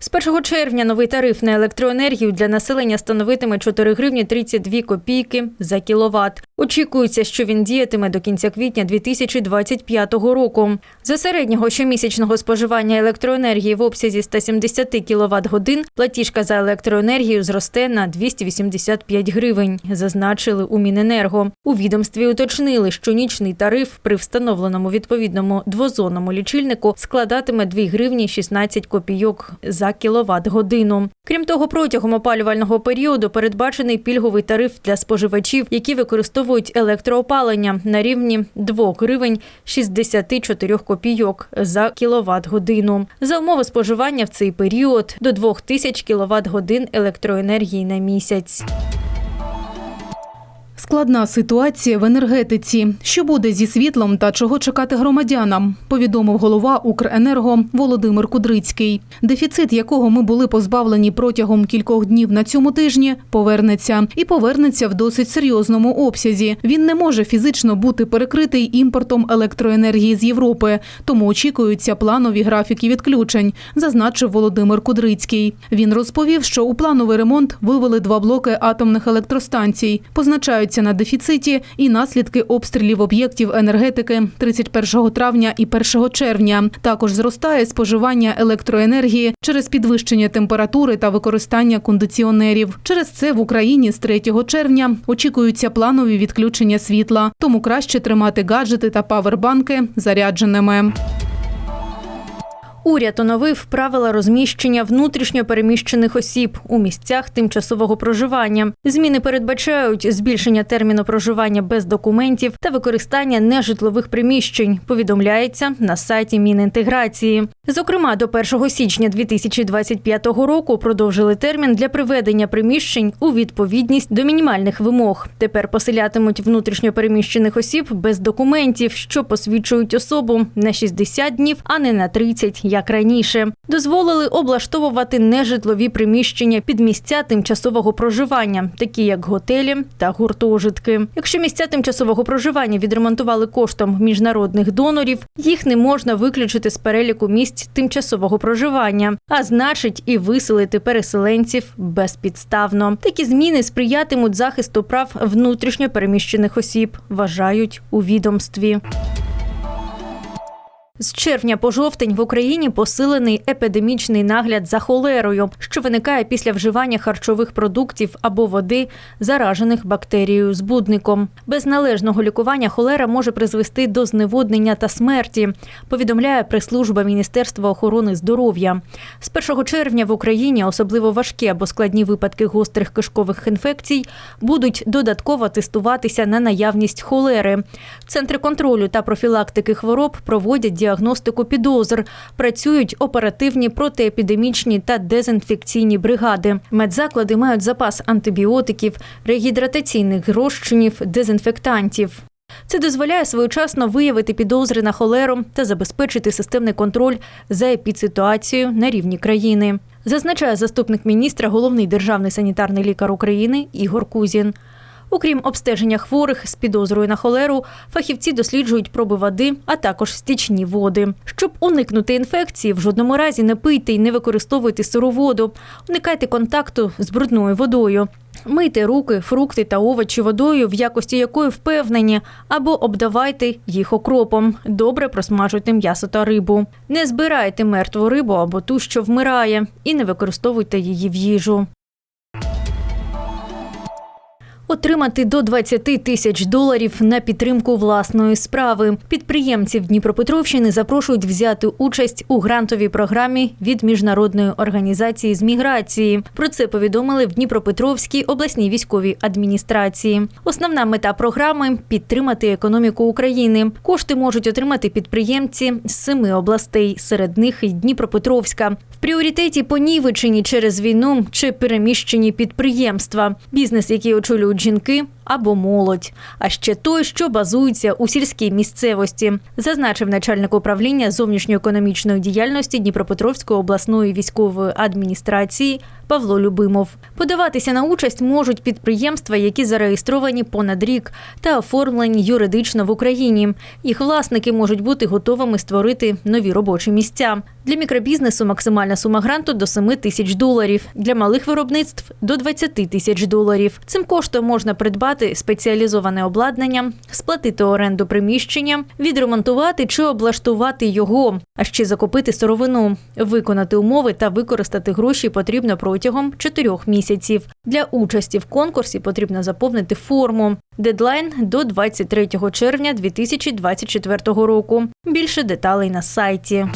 З 1 червня новий тариф на електроенергію для населення становитиме 4 гривні 32 копійки за кіловат. Очікується, що він діятиме до кінця квітня 2025 року. За середнього щомісячного споживання електроенергії в обсязі 170 кіловат годин платіжка за електроенергію зросте на 285 гривень, зазначили у Міненерго. У відомстві уточнили, що нічний тариф при встановленому відповідному двозонному лічильнику складатиме 2 гривні 16 копійок за кіловат годину. Крім того, протягом опалювального періоду передбачений пільговий тариф для споживачів, які використовують електроопалення на рівні 2 гривень 64 копійок за кіловат годину. За умови споживання в цей період до 2000 кіловат годин електроенергії на місяць. Складна ситуація в енергетиці. Що буде зі світлом та чого чекати громадянам? Повідомив голова Укренерго Володимир Кудрицький. Дефіцит, якого ми були позбавлені протягом кількох днів на цьому тижні, повернеться і повернеться в досить серйозному обсязі. Він не може фізично бути перекритий імпортом електроенергії з Європи, тому очікуються планові графіки відключень, зазначив Володимир Кудрицький. Він розповів, що у плановий ремонт вивели два блоки атомних електростанцій. Позначаються на дефіциті і наслідки обстрілів об'єктів енергетики 31 травня і 1 червня. Також зростає споживання електроенергії через підвищення температури та використання кондиціонерів. Через це в Україні з 3 червня очікуються планові відключення світла, тому краще тримати гаджети та павербанки зарядженими. Уряд оновив правила розміщення внутрішньо переміщених осіб у місцях тимчасового проживання. Зміни передбачають збільшення терміну проживання без документів та використання нежитлових приміщень. Повідомляється на сайті Мінінтеграції. Зокрема, до 1 січня 2025 року продовжили термін для приведення приміщень у відповідність до мінімальних вимог. Тепер поселятимуть внутрішньо переміщених осіб без документів, що посвідчують особу на 60 днів, а не на 30, як раніше. Дозволили облаштовувати нежитлові приміщення під місця тимчасового проживання, такі як готелі та гуртожитки. Якщо місця тимчасового проживання відремонтували коштом міжнародних донорів, їх не можна виключити з переліку місць тимчасового проживання, а значить і виселити переселенців безпідставно. Такі зміни сприятимуть захисту прав внутрішньо переміщених осіб, вважають у відомстві. З червня по жовтень в Україні посилений епідемічний нагляд за холерою, що виникає після вживання харчових продуктів або води, заражених бактерією збудником. Без належного лікування холера може призвести до зневоднення та смерті. Повідомляє прес-служба Міністерства охорони здоров'я. З 1 червня в Україні особливо важкі або складні випадки гострих кишкових інфекцій будуть додатково тестуватися на наявність холери. Центри контролю та профілактики хвороб проводять діагностику підозр. Працюють оперативні протиепідемічні та дезінфекційні бригади. Медзаклади мають запас антибіотиків, регідратаційних розчинів, дезінфектантів. Це дозволяє своєчасно виявити підозри на холеру та забезпечити системний контроль за епідситуацією на рівні країни. Зазначає заступник міністра, головний державний санітарний лікар України Ігор Кузін. Окрім обстеження хворих з підозрою на холеру, фахівці досліджують проби води, а також стічні води. Щоб уникнути інфекції, в жодному разі не пийте і не використовуйте сиру воду, уникайте контакту з брудною водою. Мийте руки, фрукти та овочі водою, в якості якої впевнені, або обдавайте їх окропом. Добре просмажуйте м'ясо та рибу. Не збирайте мертву рибу або ту, що вмирає, і не використовуйте її в їжу. Отримати до 20 тисяч доларів на підтримку власної справи. Підприємців Дніпропетровщини запрошують взяти участь у грантовій програмі від міжнародної організації з міграції. Про це повідомили в Дніпропетровській обласній військовій адміністрації. Основна мета програми підтримати економіку України. Кошти можуть отримати підприємці з семи областей, серед них і Дніпропетровська. В пріоритеті понівечені через війну чи переміщені підприємства. Бізнес, який очолюють жінки, або молодь, а ще той, що базується у сільській місцевості, зазначив начальник управління зовнішньоекономічної діяльності Дніпропетровської обласної військової адміністрації Павло Любимов. Подаватися на участь можуть підприємства, які зареєстровані понад рік та оформлені юридично в Україні. Їх власники можуть бути готовими створити нові робочі місця. Для мікробізнесу максимальна сума гранту до 7 тисяч доларів, для малих виробництв до 20 тисяч доларів. Цим коштом можна придбати спеціалізоване обладнання, сплатити оренду приміщення, відремонтувати чи облаштувати його, а ще закупити сировину. Виконати умови та використати гроші потрібно протягом 4 місяців. Для участі в конкурсі потрібно заповнити форму. Дедлайн до 23 червня 2024 року. Більше деталей на сайті.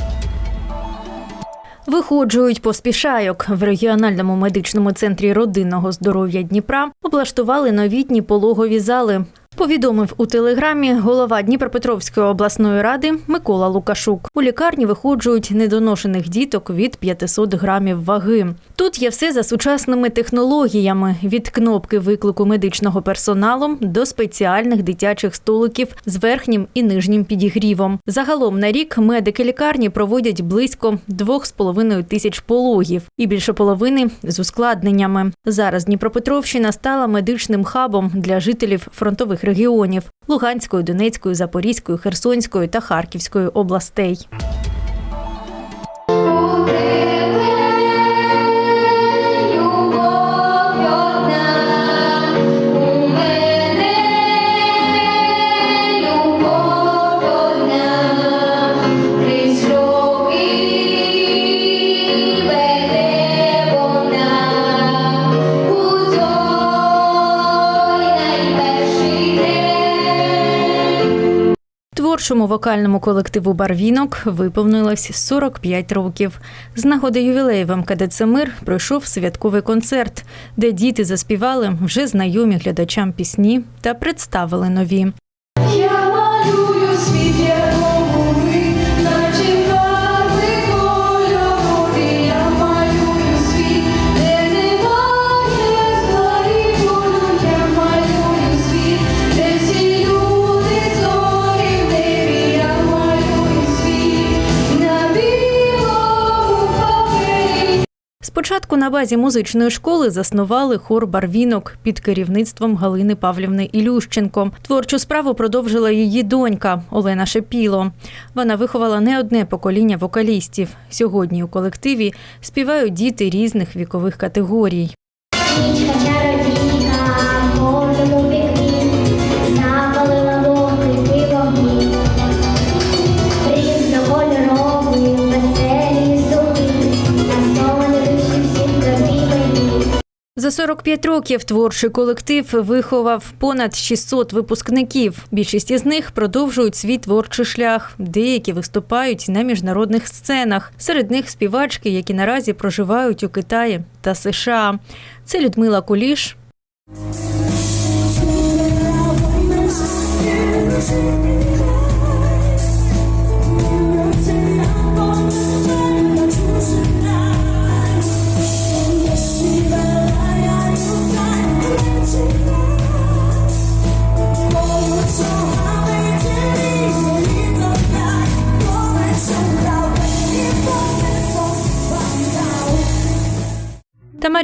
Виходжують поспішайок в регіональному медичному центрі родинного здоров'я Дніпра облаштували новітні пологові зали. Повідомив у телеграмі голова Дніпропетровської обласної ради Микола Лукашук. У лікарні виходжують недоношених діток від 500 грамів ваги. Тут є все за сучасними технологіями: від кнопки виклику медичного персоналу до спеціальних дитячих столиків з верхнім і нижнім підігрівом. Загалом на рік медики лікарні проводять близько 2,5 тисяч пологів і більше половини з ускладненнями. Зараз Дніпропетровщина стала медичним хабом для жителів фронтових регіонів Луганської, Донецької, Запорізької, Херсонської та Харківської областей. Творчому вокальному колективу Барвінок виповнилось 45 років. З нагоди ювілею в МКДЦ Мир пройшов святковий концерт, де діти заспівали вже знайомі глядачам пісні та представили нові. Спочатку на базі музичної школи заснували хор Барвінок під керівництвом Галини Павлівни Ілющенко. Творчу справу продовжила її донька Олена Шепіло. Вона виховала не одне покоління вокалістів. Сьогодні у колективі співають діти різних вікових категорій. За 45 років творчий колектив виховав понад 600 випускників. Більшість із них продовжують свій творчий шлях. Деякі виступають на міжнародних сценах. Серед них співачки, які наразі проживають у Китаї та США. Це Людмила Куліш,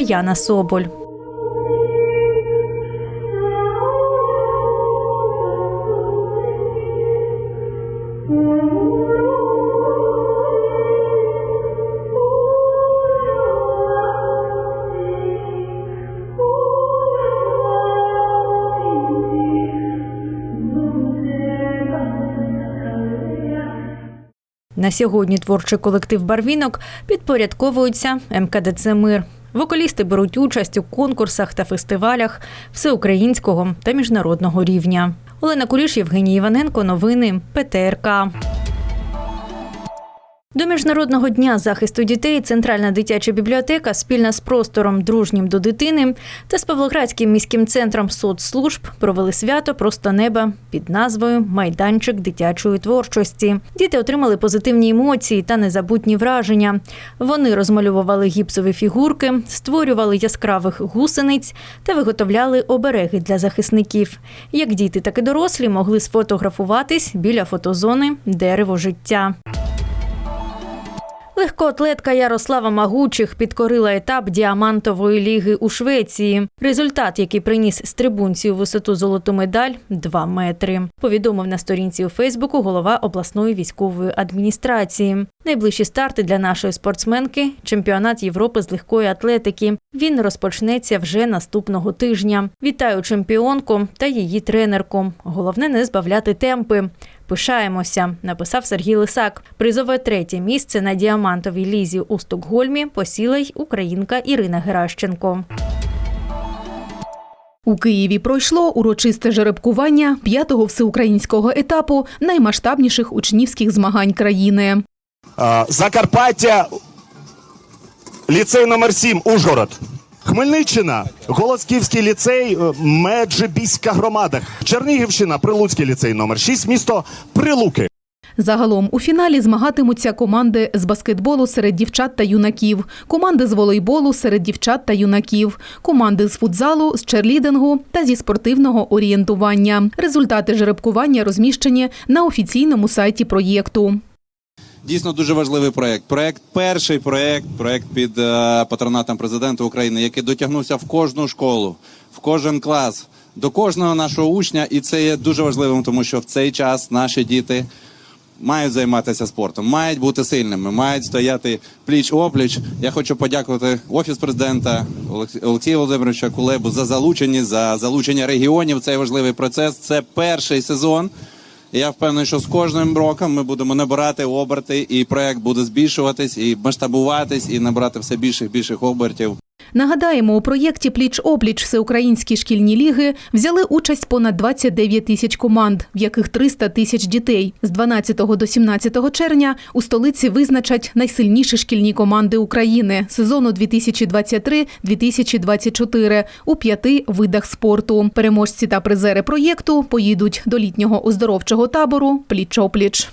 Мар'яна Соболь. На сьогодні творчий колектив Барвінок підпорядковується МКДЦ Мир. Вокалісти беруть участь у конкурсах та фестивалях всеукраїнського та міжнародного рівня. Олена Куріш, Євгеній Іваненко. Новини ПТРК. До міжнародного дня захисту дітей Центральна дитяча бібліотека спільно з простором дружнім до дитини та з Павлоградським міським центром соцслужб провели свято Просто неба під назвою Майданчик дитячої творчості. Діти отримали позитивні емоції та незабутні враження. Вони розмалювали гіпсові фігурки, створювали яскравих гусениць та виготовляли обереги для захисників. Як діти, так і дорослі могли сфотографуватись біля фотозони Дерево життя. Легкоатлетка Ярослава Магучих підкорила етап діамантової ліги у Швеції. Результат, який приніс стрибунці у висоту золоту медаль 2 метри. Повідомив на сторінці у Фейсбуку голова обласної військової адміністрації. Найближчі старти для нашої спортсменки чемпіонат Європи з легкої атлетики. Він розпочнеться вже наступного тижня. Вітаю чемпіонку та її тренерку. Головне не збавляти темпи. Пишаємося, написав Сергій Лисак. Призове третє місце на діамантовій лізі у Стокгольмі посіла й українка Ірина Геращенко. У Києві пройшло урочисте жеребкування п'ятого всеукраїнського етапу наймасштабніших учнівських змагань країни. Закарпаття, ліцей номер 7 Ужгород. Хмельниччина, Голосківський ліцей, е, Меджибіська громада. Чернігівщина, Прилуцький ліцей номер 6 місто Прилуки. Загалом у фіналі змагатимуться команди з баскетболу серед дівчат та юнаків, команди з волейболу серед дівчат та юнаків, команди з футзалу, з черлідингу та зі спортивного орієнтування. Результати жеребкування розміщені на офіційному сайті проєкту. Дійсно дуже важливий проект. Проект, перший проект, проект під е, патронатом президента України, який дотягнувся в кожну школу, в кожен клас, до кожного нашого учня. І це є дуже важливим, тому що в цей час наші діти мають займатися спортом, мають бути сильними, мають стояти пліч опліч. Я хочу подякувати офіс президента Олекс- Олексія Володимировича Кулебу за залучення, за залучення регіонів. Цей важливий процес. Це перший сезон. Я впевнений, що з кожним роком ми будемо набирати оберти, і проект буде збільшуватись, і масштабуватись, і набирати все більших більших обертів. Нагадаємо, у проєкті Пліч-опліч Всеукраїнські шкільні ліги взяли участь понад 29 тисяч команд, в яких 300 тисяч дітей. З 12 до 17 червня у столиці визначать найсильніші шкільні команди України сезону 2023-2024 у п'яти видах спорту. Переможці та призери проєкту поїдуть до літнього оздоровчого табору Пліч-опліч.